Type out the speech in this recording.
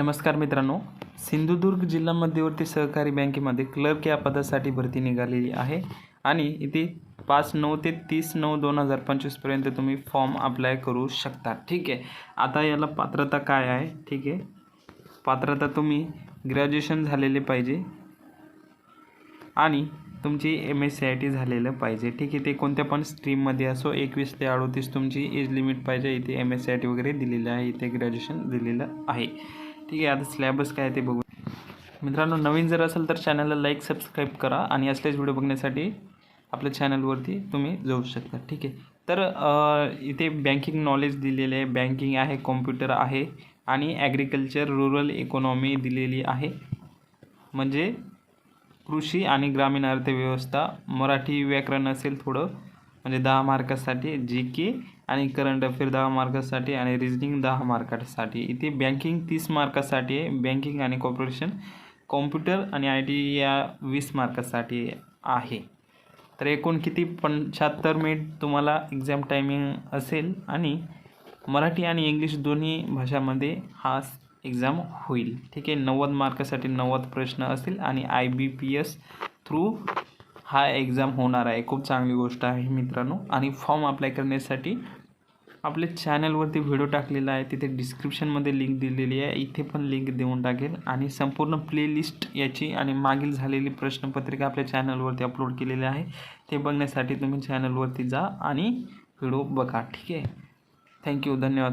नमस्कार मित्रांनो. सिंधुदुर्ग जिल्हा मध्यवर्ती सहकारी बँकेमध्ये क्लर्क या पदासाठी भरती निघालेली आहे आणि इथे पाच नऊ ते तीस नऊ दोन हजार पंचवीसपर्यंत तुम्ही फॉर्म अप्लाय करू शकता. ठीक आहे. आता याला पात्रता काय आहे? ठीक आहे. पात्रता तुम्ही ग्रॅज्युएशन झालेले पाहिजे आणि तुमची M S C I T झालेलं पाहिजे. ठीक आहे. ते कोणत्या पण स्ट्रीममध्ये असो एकवीस ते अडोतीस तुमची एज लिमिट पाहिजे. इथे M S C I T वगैरे दिलेलं आहे. इथे ग्रॅज्युएशन दिलेलं आहे. ठीक आहे आता स्लॅबस काय आहे ते बघू मित्रांनो नवीन जर असेल तर चॅनलला लाईक सबस्क्राईब करा आणि असलेच व्हिडिओ बघण्यासाठी आपल्या चॅनलवरती तुम्ही जाऊ शकता. ठीक आहे. तर इथे बँकिंग नॉलेज दिलेले आहे बँकिंग आहे कॉम्प्युटर आहे आणि ॲग्रिकल्चर रुरल इकॉनॉमी दिलेली आहे. म्हणजे कृषी आणि ग्रामीण अर्थव्यवस्था मराठी व्याकरण असेल थोडं म्हणजे दहा मार्कासाठी जी के आणि करंट अफेअर दहा मार्कासाठी आणि रिजनिंग दहा मार्कासाठी. इथे बँकिंग तीस मार्कासाठी आहे. बँकिंग आणि कॉर्पोरेशन कॉम्प्युटर आणि आय टी या वीस मार्कासाठी आहे. तर एकूण किती? पंच्याहत्तर मिनिट तुम्हाला एक्झाम टायमिंग असेल आणि मराठी आणि इंग्लिश दोन्ही भाषामध्ये हा एक्झाम होईल. ठीक आहे? नव्वद मार्कासाठी नव्वद प्रश्न असतील आणि I B P S through हा एक्झाम होणार आहे. खूप चांगली गोष्ट आहे मित्रांनो. आणि फॉर्म अप्लाय करण्यासाठी आपल्या चॅनलवरती व्हिडिओ टाकलेला आहे. तिथे डिस्क्रिप्शनमध्ये लिंक दिलेली आहे. इथे पण लिंक देऊन टाकेल. आणि संपूर्ण प्लेलिस्ट याची आणि मागील झालेली प्रश्नपत्रिका आपल्या चॅनलवरती अपलोड केलेली आहे. ते बघण्यासाठी तुम्ही चॅनलवरती जा आणि व्हिडिओ बघा. ठीक आहे? थँक्यू धन्यवाद.